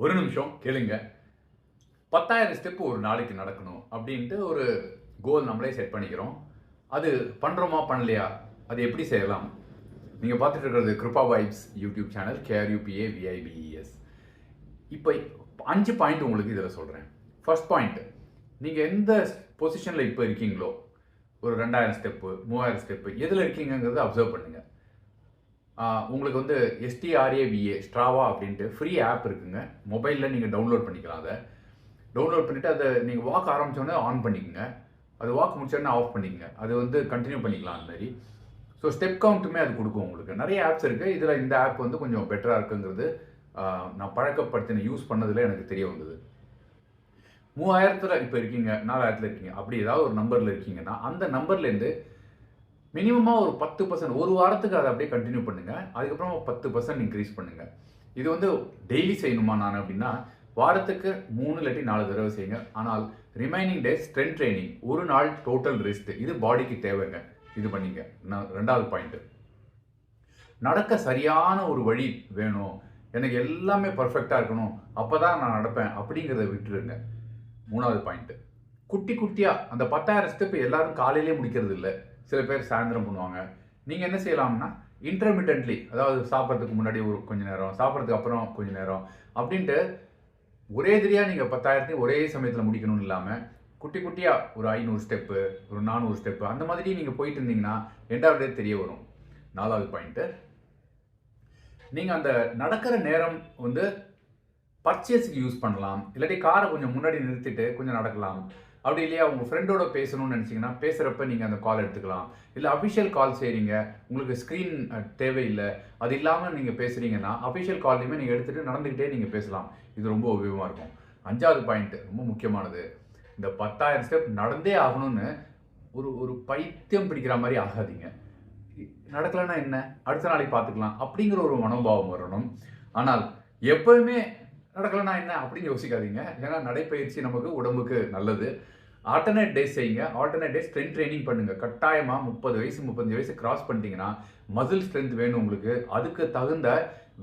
ஒரு நிமிஷம் கேளுங்க. பத்தாயிரம் ஸ்டெப்பு ஒரு நாளைக்கு நடக்கணும் அப்படின்ட்டு ஒரு கோல் நம்மளே செட் பண்ணிக்கிறோம். அது பண்ணுறோமா பண்ணலையா? அது எப்படி செய்யலாம்? நீங்கள் பார்த்துட்டு இருக்கிறது Krupa Vibes YouTube channel K R U P A V I B E S இப்போ அஞ்சு பாயிண்ட் உங்களுக்கு இதில் சொல்கிறேன் ஃபர்ஸ்ட் பாயிண்ட் நீங்கள் எந்த பொசிஷனில் இப்போ இருக்கீங்களோ ஒரு ரெண்டாயிரம் ஸ்டெப்பு மூவாயிரம் ஸ்டெப்பு எதில் இருக்கீங்கங்கிறத அப்சர்வ் பண்ணுங்கள் உங்களுக்கு வந்து எஸ்டிஆர்ஏவிஏ ஸ்ட்ராவா அப்படின்ட்டு ஃப்ரீ ஆப் இருக்குங்க. மொபைலில் நீங்கள் டவுன்லோட் பண்ணிக்கலாம் அதை. டவுன்லோட் பண்ணிவிட்டு அதை நீங்கள் வாக் ஆரம்பித்தோடனே ஆன் பண்ணிக்கோங்க. அது வாக் முடிச்சோடனே ஆஃப் பண்ணிக்கங்க. அது வந்து கண்டினியூ பண்ணிக்கலாம் அந்த மாதிரி. ஸோ ஸ்டெப் கவுண்ட்டுமே அது கொடுக்கும் உங்களுக்கு. நிறைய ஆப்ஸ் இருக்குது இதில் இந்த ஆப் வந்து கொஞ்சம் பெட்டராக இருக்குங்கிறது நான் பழக்கப்படுத்தின யூஸ் பண்ணதில் எனக்கு தெரிய வந்தது. மூவாயிரத்தில் இப்போ இருக்கீங்க நாலாயிரத்தில் இருக்கீங்க. அப்படி ஏதாவது ஒரு நம்பரில் இருக்கீங்கன்னா அந்த நம்பர்லேருந்து மினிமமாக ஒரு பத்து பர்சன்ட் ஒரு வாரத்துக்கு அதை அப்படியே கண்டினியூ பண்ணுங்கள் அதுக்கப்புறம் பத்து பர்சன்ட் இன்க்ரீஸ் பண்ணுங்கள் இது வந்து டெய்லி செய்யணுமா நான் அப்படின்னா வாரத்துக்கு மூணு இல்லாட்டி நாலு தடவை செய்யுங்க. ஆனால் ரிமைனிங் டேஸ் ஸ்ட்ரென்த் ட்ரைனிங் ஒரு நாள் டோட்டல் ரெஸ்ட் இது பாடிக்கு தேவைங்க. இது பண்ணிங்க. நான் ரெண்டாவது பாயிண்ட்டு நடக்க சரியான ஒரு வழி வேணும். எனக்கு எல்லாமே பர்ஃபெக்டாக இருக்கணும். அப்போ தான் நான் நடப்பேன் அப்படிங்கிறத விட்டுருங்க. மூணாவது பாயிண்ட்டு குட்டி குட்டியாக அந்த பத்தாயிரம் ஸ்டெப் எல்லாரும் காலையிலே முடிக்கிறது இல்லை சில பேர் சாயந்தரம் பண்ணுவாங்க. நீங்கள் என்ன செய்யலாம்னா இன்டர்மீடியன்ட்லி அதாவது சாப்பிட்றதுக்கு முன்னாடி ஒரு கொஞ்ச நேரம் சாப்பிட்றதுக்கு அப்புறம் கொஞ்ச நேரம் அப்படின்ட்டு ஒரே தெரியாக நீங்கள் பத்தாயிரத்தையும் ஒரே சமயத்தில் முடிக்கணும்னு இல்லாமல் குட்டி குட்டியாக ஒரு ஐநூறு ஸ்டெப்பு ஒரு நானூறு ஸ்டெப்பு அந்த மாதிரி நீங்கள் போயிட்டு இருந்தீங்கன்னா ரெண்டாவது தெரிய வரும். நாலாவது பாயிண்ட்டு நீங்கள் அந்த நடக்கிற நேரம் வந்து பர்ச்சேஸுக்கு யூஸ் பண்ணலாம். இல்லாட்டி காரை கொஞ்சம் முன்னாடி நிறுத்திட்டு கொஞ்சம் நடக்கலாம். அப்படி இல்லையா உங்கள் ஃப்ரெண்டோட பேசணும்னு நினச்சிங்கன்னா பேசுகிறப்ப நீங்கள் அந்த கால் எடுத்துக்கலாம். இல்லை அஃபிஷியல் கால் செய்கிறீங்க உங்களுக்கு ஸ்க்ரீன் தேவையில்லை அது இல்லாமல் நீங்கள் பேசுகிறீங்கன்னா அஃபிஷியல் கால்லையுமே நீங்கள் எடுத்துகிட்டு நடந்துக்கிட்டே நீங்கள் பேசலாம். இது ரொம்ப உபயோகமாக இருக்கும். அஞ்சாவது பாயிண்ட் ரொம்ப முக்கியமானது. இந்த பத்தாயிரம் ஸ்டெப் நடந்தே ஆகணும்னு ஒரு ஒரு பைத்தியம் பிடிக்கிற மாதிரி ஆகாதீங்க. நடக்கலைன்னா என்ன? அடுத்த நாளைக்கு பார்த்துக்கலாம். அப்படிங்கிற ஒரு மனோபாவம் வரணும். ஆனால் எப்பவுமே நடக்கலைன்னா என்ன அப்படின்னு யோசிக்காதீங்க. ஏன்னா நடைப்பயிற்சி நமக்கு உடம்புக்கு நல்லது. ஆல்டர்னேட் டேஸ் செய்யுங்க. ஆல்டர்னேட் டேஸ் ஸ்ட்ரென்த் ட்ரைனிங் பண்ணுங்க. கட்டாயமாக முப்பது வயசு முப்பத்தஞ்சு வயசு கிராஸ் பண்ணிட்டீங்கன்னா மசில் ஸ்ட்ரென்த் வேணும் உங்களுக்கு. அதுக்கு தகுந்த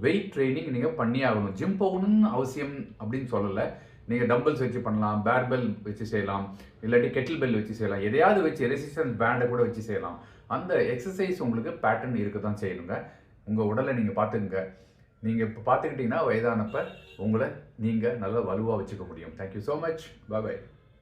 வெயிட் ட்ரைனிங் நீங்கள் பண்ணி ஆகணும். ஜிம் போகணும்னு அவசியம் அப்படின்னு சொல்லலை. நீங்கள் டம்பிள்ஸ் வச்சு பண்ணலாம் பேர்பெல் வச்சு செய்யலாம் இல்லாட்டி கெட்டில் பெல் வச்சு செய்யலாம். எதையாவது வச்சு ரெசிஸ்டன்ஸ் பேண்டை கூட வச்சு செய்யலாம். அந்த எக்ஸசைஸ் உங்களுக்கு பேட்டர்ன் இருக்க தான் செய்யணுங்க உங்கள் உடலை நீங்கள் பார்த்துக்குங்க. நீங்கள் இப்போ பார்த்துக்கிட்டிங்கன்னா வயதானப்ப உங்களை நீங்கள் நல்லா வலுவாக வச்சுக்க முடியும். Thank you so much bye